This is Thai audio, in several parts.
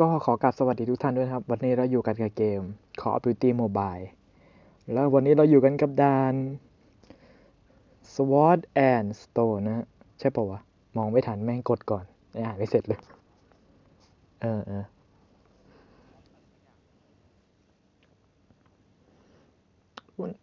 ก็ขอกราบสวัสดีทุกท่านด้วยครับ วันนี้เราอยู่กันกับเกม Call of Duty Mobile แล้ววันนี้เราอยู่กันกับด่าน Sword and Stone นะ ใช่ปะวะ มองไม่ทันแม่งกดก่อนอ่านไม่เสร็จเลย เออเออ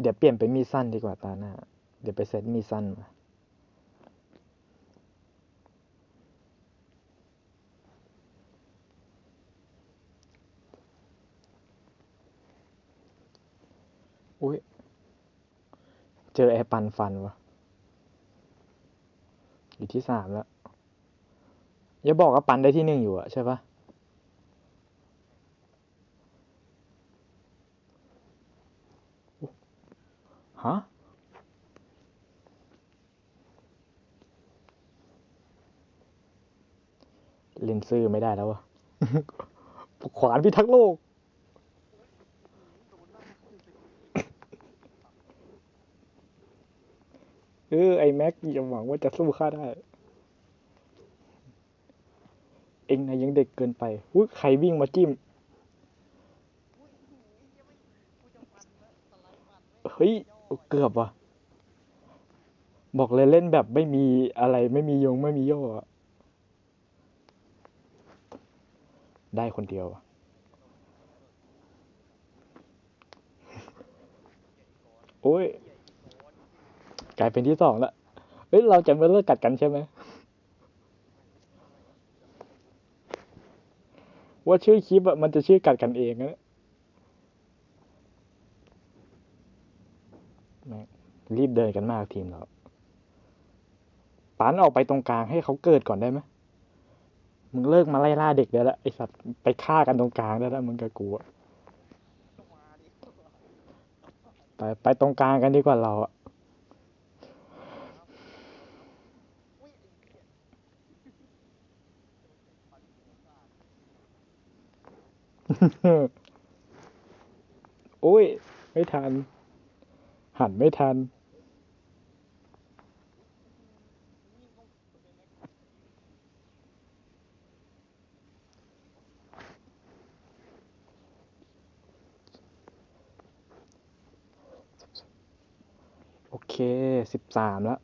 เดี๋ยวเปลี่ยนไปมีสั้นดีกว่าตาหน้า เดี๋ยวไปเซตมีสั้นมา อุ้ย เจอแอร์ปันฟันวะอยู่ที่สามแล้ว อย่าบอกว่าปันได้ที่หนึ่งอยู่อะใช่ปะฮะเล่นซื่อไม่ได้แล้ววะขวานพิทักษ์โลก เออไอแม็กอย่าหวังว่าจะสู้ข้าได้ เองนะยังเด็กเกินไปอุ้ยใครวิ่งมาจิ้ม เฮ้ย เกือบว่ะ บอกเลยเล่นแบบไม่มีอะไรไม่มียงไม่มีโย่อะได้คนเดียวอะโอ้ย กลายเป็นที่สองแล้วเฮ้ยเราจะไม่เลิกกัดกันใช่ไหมว่าชื่อคลิปอะมันจะชื่อกัดกันเองนะรีบเดินกันมากทีมเราปานออกไปตรงกลางให้เขาเกิดก่อนได้ไหมมึงเลิกมาไล่ล่าเด็กได้แล้วไอสัตว์ไปฆ่ากันตรงกลางได้แล้วมึงกับกูอะไปไปตรงกลางกันดีกว่าเราอะ โอ้ย ไม่ทัน หันไม่ทัน โอเคสิบสามแล้ว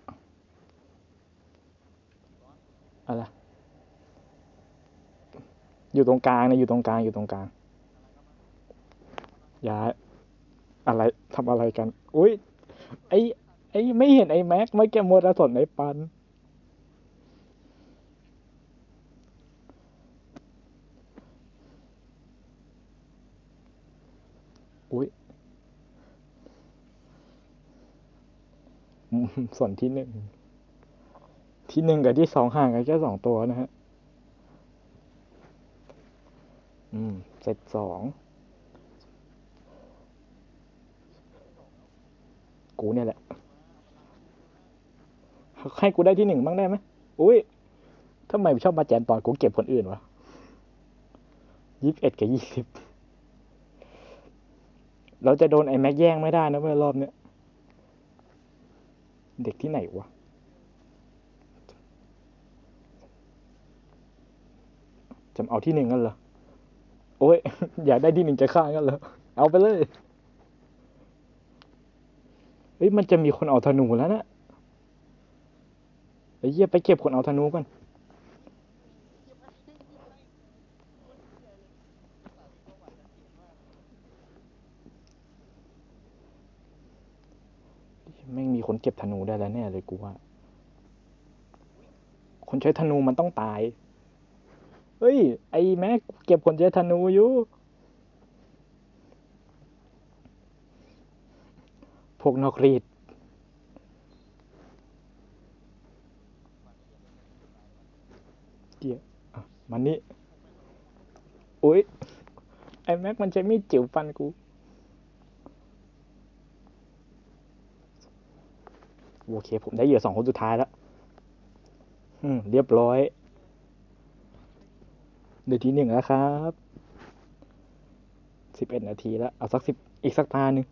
อะไร อยู่ตรงกลางนะ อยู่ตรงกลาง อยู่ตรงกลาง ย้ายอะไรทำอะไรกัน อุ้ยไอไอไม่เห็นไอแม็กไม่แกมัวแต่สนไอปัน อุ้ยส่วนที่หนึ่ง ที่หนึ่งกับที่สองห่างกันแค่สองตัวนะฮะ อืม เสร็จสอง กูเนี่ยแหละ ให้กูได้ที่หนึ่งบ้างได้ไหมอุ้ยทำไมชอบมาแจมตอนกูเก็บคนอื่นวะยี่สิบเอ็ดกับยี่สิบเราจะโดนไอ้แม็กแย่งไม่ได้นะเว้ยรอบเนี้ย เด็กที่ไหนวะจำเอาที่หนึ่งกันเหรอ โอ้ย อยากได้ที่หนึ่งจะฆ่ากันเหรอ เอาไปเลย ฮ้ยมันจะมีคนเอาธนูแล้วนะไอ้เหี้ยไปเก็บคนเอาธนูก่อนแม่งมีคนเก็บธนูได้แล้วแน่เลยกูว่า คนใช้ธนูมันต้องตาย เฮ้ย ไอ้แม็กเก็บคนใช้ธนูอยู่ พวกนอกรีด เกี่ยอะมันนี่โอ้ยไอแม็กมันใช้มีดจิ๋วฟันกู โอเค ผมได้เหยื่อสองคนสุดท้ายแล้ว อืม เรียบร้อยเดี๋ยวทีหนึ่งแล้วครับสิบเอ็ดนาทีแล้ว เอาสักสิบอีกสักตาหนึ่ง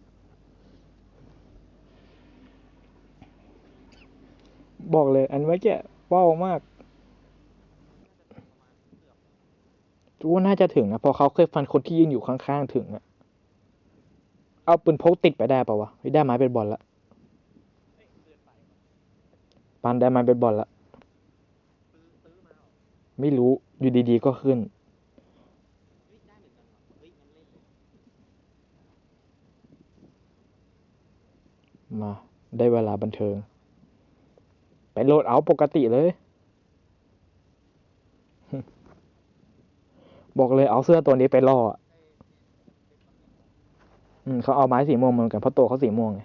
บอกเลย อันเมื่อกี้ว้ามากกูว่าน่าจะถึงนะพราะเขาเคยฟันคนที่ยืนอยู่ข้างๆถึงอะเอาปืนพกติดไปได้ปะวะเฮ้ยได้ไม้เป็นบอลละปันได้ไม้เป็นบอลละไม่รู้อยู่ดีๆก็ขึ้นมาได้เวลาบันเทิง โหลดเอาปกติเลย บอกเลยเอาเสื้อตัวนี้ไปล่ออะอืมเขาเอาไม้สีม่วงมาเหมือนกันเพราะตัวเขาสีม่วงไง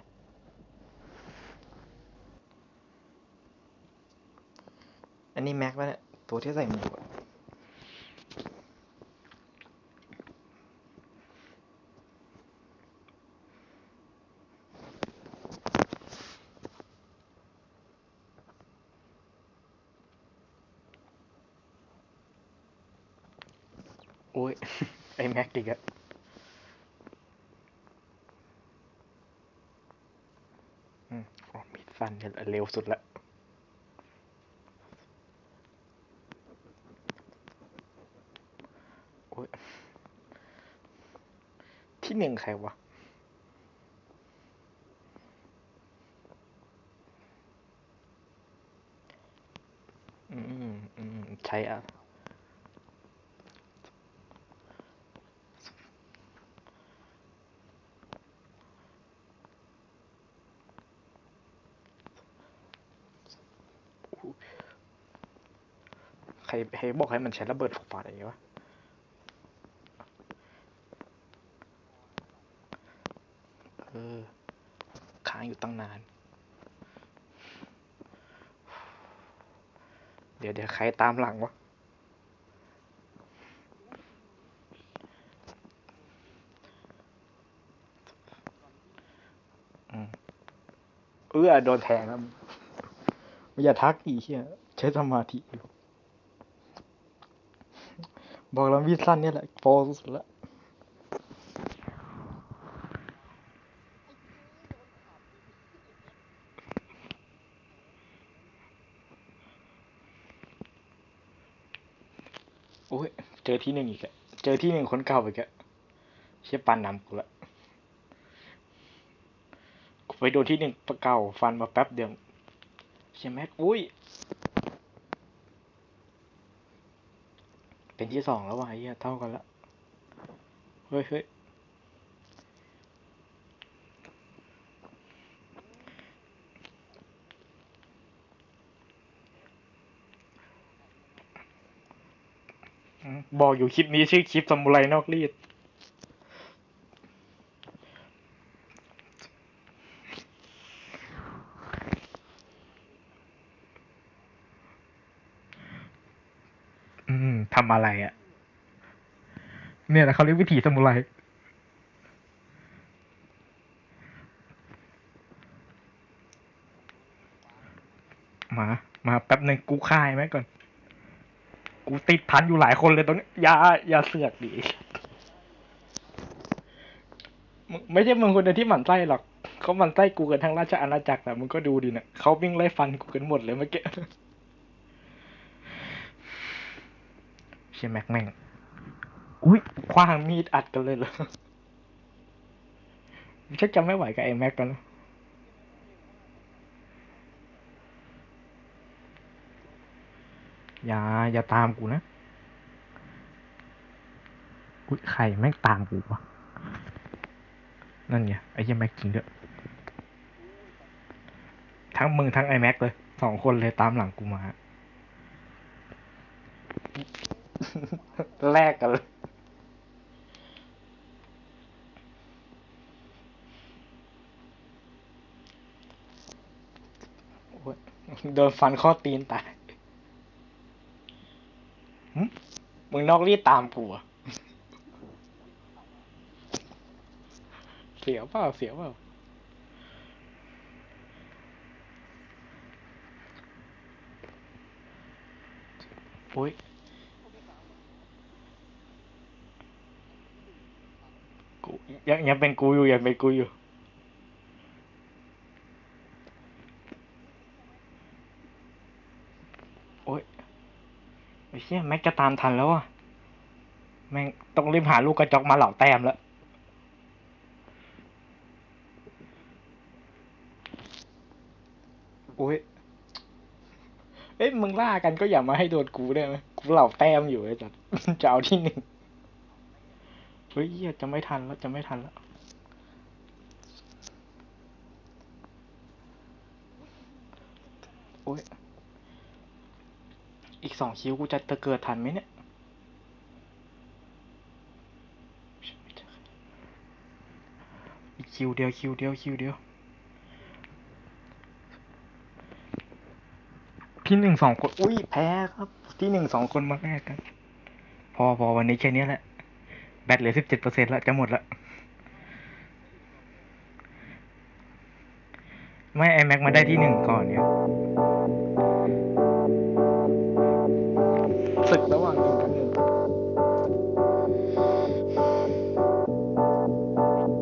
อันนี้แม็กวะเนี่ยตัวที่ใส่หมวกอะโอ้ย ไอ แม็กอีกอะอืมอมีดฟันเนี่ยเร็วสุดละโอ้ยที่หนึ่งใครวะอืมอืมใช้อะ ใครใครบอกให้มันใช้ระเบิดไฟฟ้าอะไรวะเออค้างอยู่ตั้งนาน เดี๋ยวเดี๋ยวใครตามหลังวะอืมเออโดนแทงแล้วมึงอย่าทักอีเหี้ยใช้สมาธิอยู่ บอกแล้วมีดสั้นเนี่ยแหละโปสุดละโอ้ย เจอที่หนึ่งอีกอะเจอที่หนึ่งคนเก่าอีกอะเชี่ยปันนำกูละกูไปโดนที่หนึ่งปะเก่าฟันมาแป๊บเดียวเชี่ยแม็กอุ้ย เป็นที่สองแล้ววะเฮียเท่ากันละ เฮ้ยเฮ้ยบอกอยู่คลิปนี้ชื่อคลิปสมุไรนอกรีด มทำอะไรอะ่ะ เนี่ยแหละเขาเรียกวิถีซามูไรมา มาแป๊บหนึ่งกูค่ายไหมก่อน กูติดพันอยู่หลายคนเลยตรงนี้อย่าอย่าเสือกดิมึงไม่ใช่มึงคนเดียวที่หมั่นไส้หรอกเขาหมั่นไส้กูกันทั้งราชอาณาจักรแหละมึงก็ดูดินะเขาวิ่งไล่ฟันกูกันหมดเลยเมื่อกี้ เชี่ยแม็กแม่ง อุ้ยคว้างมีดอัดกันเลยเหรอชักจะไม่ไหวกับไอ้แม็กกันแล้วอย่าอย่าตามกูนะ อุ้ยใครแม่งตามกูวะ นั่นไงไอ้เหี้ยแม็กจริงด้วยทั้งมึงทั้งไอ้แม็กเลยสองคนเลยตามหลังกูมา แลกกันเลยโดนฟันข้อตีนตายมึงนอกรีดตามกูอะเสียวเปล่า เสียวเปล่าโอ้ย กู ยังยังเป็นกูอยู่ยังเป็นกูอยู่โอ้ยไอ้เชี่ยแม็กจะตามทันแล้วอะแม่งต้องรีบหาลูกกระจอกมาเหล่าแต้มแล้วโอ้ยเอ้ยมึงล่ากันก็อย่ามาให้โดนกูได้ไหมกูเหล่าแต้มอยู่ไอ้จัดจะเอาที่หนึ่ง ฮ้ยเหี้ยจะไม่ทันแล้วจะไม่ทันแล้วโอ้ยอีกสองคิวกูจะจะเกิดทันไหมเนี่ยอีกคิวเดียวคิวเดียวคิวเดียวที่หนึ่งสองคน อุ้ยแพ้ครับ ที่หนึ่งสองคนมาแรกกัน พอพอวันนี้แค่นี้แหละ แบตเหลือสิบเจ็ดเปอร์เซ็นต์ละจะหมดละไม่ไอแม็กมาได้ที่หนึ่งก่อนเนี่ย สึกแล้ว